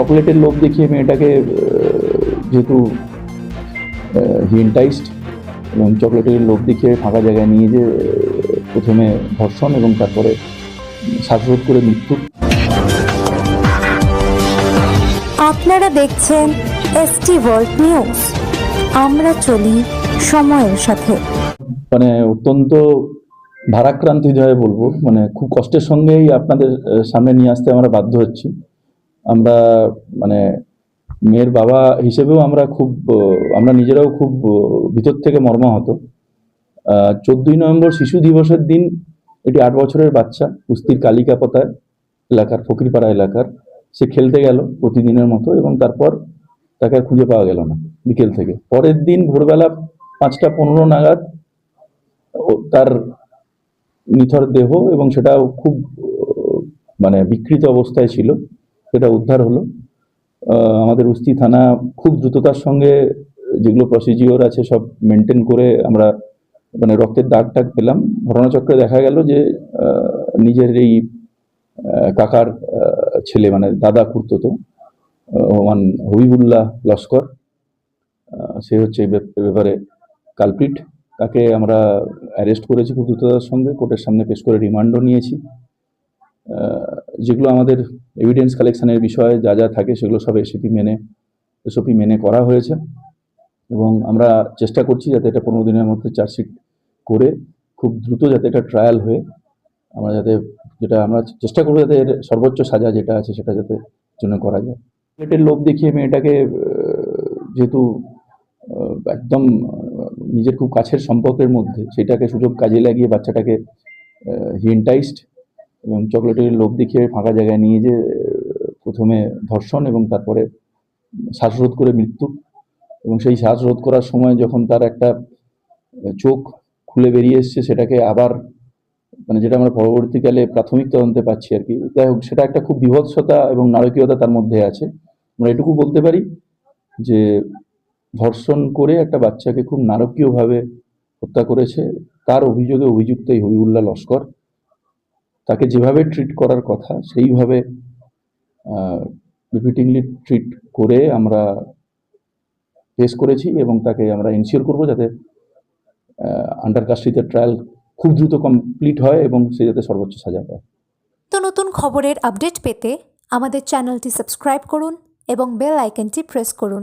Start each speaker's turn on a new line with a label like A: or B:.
A: চকলেটের লোভ দেখিয়ে মেয়েটাকে যেহেতু হি এন্টাইসড এবং চকলেটের লোভ দেখিয়ে ফাঁকা জায়গায় নিয়ে যে প্রথমে ধর্ষণ এবং তারপরে শ্বাসরোধ করে মৃত্যু।
B: আপনারা দেখছেন এসটি ওয়ার্ল্ড নিউজ আমরা চলি সময়ের সাথে।
A: মানে অত্যন্ত ভারাক্রান্ত হৃদয়ে বলব মানে খুব কষ্টের সঙ্গেই আপনাদের সামনে নিয়ে আসতে আমরা বাধ্য হচ্ছি। আমরা মানে মেয়ের বাবা হিসেবেও আমরা খুব, আমরা নিজেরাও খুব ভিতর থেকে মর্মাহত। চোদ্দই নভেম্বর শিশু দিবসের দিন এটি আট বছরের বাচ্চা, কুস্তির কালিকাপতা এলাকার, ফকিরপাড়া এলাকার। সে খেলতে গেল প্রতিদিনের মতো এবং তারপর তাকে আর খুঁজে পাওয়া গেল না বিকেল থেকে। পরের দিন ভোরবেলা পাঁচটা পনেরো নাগাদ তার নিথর দেহ এবং সেটাও খুব মানে বিকৃত অবস্থায় ছিল। সেটা উদ্ধার হলো। আমাদের উস্তি থানা খুব দ্রুততার সঙ্গে যেগুলো প্রসিজিওর আছে সব মেনটেন করে আমরা মানে রক্তের দাগ টাগ পেলাম। ঘটনাচক্রে দেখা গেল যে নিজের এই কাকার ছেলে মানে দাদা খুঁড়তো ওমান হবিবুল্লাহ লস্কর সে হচ্ছে ব্যাপারে কালপিট তাকে আমরা অ্যারেস্ট করেছি খুব দ্রুততার সঙ্গে, কোর্টের সামনে পেশ করে রিমান্ডও নিয়েছি। যেগুলো আমাদের এভিডেন্স কালেকশনের বিষয়ে যা যা থাকে সেগুলো সব এসিপি মেনে এসওপি মেনে করা হয়েছে। এবং আমরা চেষ্টা করছি যাতে এটা পনেরো দিনের মধ্যে চার্জশিট করে খুব দ্রুত যাতে এটা ট্রায়াল হয়ে, আমরা যাতে যেটা আমরা চেষ্টা করব যাতে সর্বোচ্চ সাজা যেটা আছে সেটা যাতে জন্য করা যায়। প্লেটের লোভ দেখিয়ে মেয়েটাকে যেহেতু একদম নিজের খুব কাছের সম্পর্কের মধ্যে, সেটাকে সুযোগ কাজে লাগিয়ে বাচ্চাটাকে হি এবং চকলেটের লোভ দেখিয়ে ফাঁকা জায়গায় নিয়ে যে প্রথমে ধর্ষণ এবং তারপরে শ্বাসরোধ করে মৃত্যু। এবং সেই শ্বাসরোধ করার সময় যখন তার একটা চোখ খুলে বেরিয়ে এসছে, সেটাকে আবার মানে যেটা আমরা পরবর্তীকালে প্রাথমিক তদন্তে পাচ্ছি আর কি। যাই হোক, সেটা একটা খুব বিভৎসতা এবং নারকীয়তা তার মধ্যে আছে। আমরা এটুকু বলতে পারি যে, ধর্ষণ করে একটা বাচ্চাকে খুব নারকীয়ভাবে হত্যা করেছে, তার অভিযোগে অভিযুক্ত এই হবিউল্লাহ লস্কর। তাকে যেভাবে ট্রিট করার কথা, সেইভাবে রিপিটিংলি ট্রিট করে আমরা ফেস করেছি এবং তাকে আমরা ইনশিওর করব যাতে আন্ডার কাস্টডিতে ট্রায়াল খুব দ্রুত কমপ্লিট হয় এবং সে যাতে সর্বোচ্চ সাজা পায়।
B: তো নতুন খবরের আপডেট পেতে আমাদের চ্যানেলটি সাবস্ক্রাইব করুন এবং বেল আইকনটি প্রেস করুন।